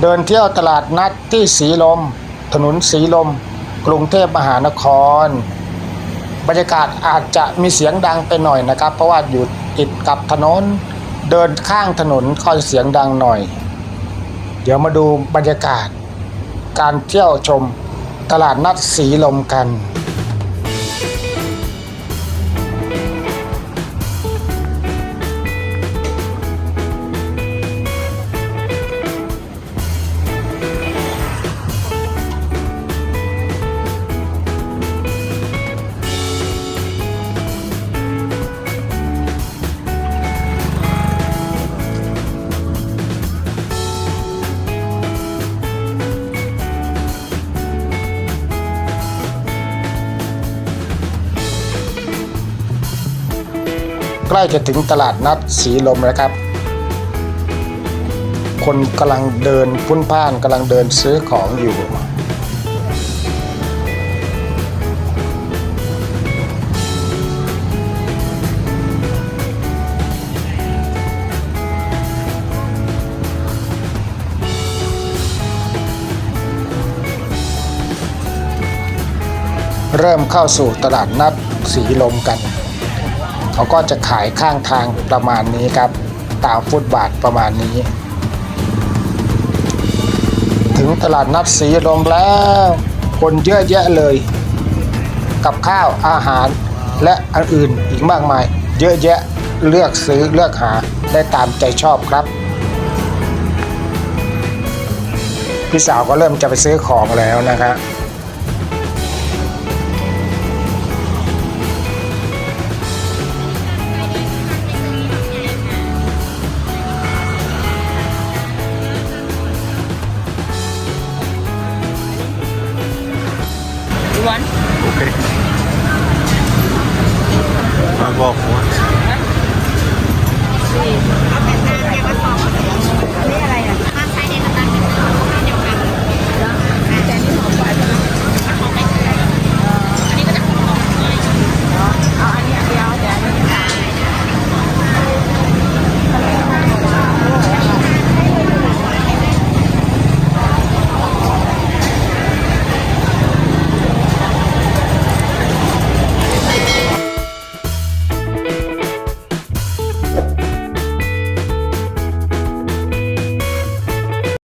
เดินเที่ยวตลาดนัดที่สีลม ถนนสีลม กรุงเทพมหานคร บรรยากาศอาจจะมีเสียงดังไปหน่อยนะครับ เพราะว่าอยู่ติดกับถนน เดินข้างถนนค่อยเสียงดังหน่อย เดี๋ยวมาดูบรรยากาศ การเที่ยวชมตลาดนัดสีลมกัน ใกล้จะถึงตลาดนัดสีลมแล้วครับ คนกำลังเดินพุ่นพ่านกำลังเดินซื้อของอยู่เริ่มเข้าสู่ตลาดนัดสีลมกัน เขาก็จะขายข้างทางประมาณนี้ครับ ตามฟุตบาทประมาณนี้ ถึงตลาดนัดสีลมแล้ว คนเยอะแยะเลย กับข้าวอาหารและอันอื่นอีกมากมาย เยอะแยะเลือกซื้อเลือกหาได้ตามใจชอบครับพี่สาวก็เริ่มจะไปซื้อของแล้วนะครับ one. Okay. I'll go off once.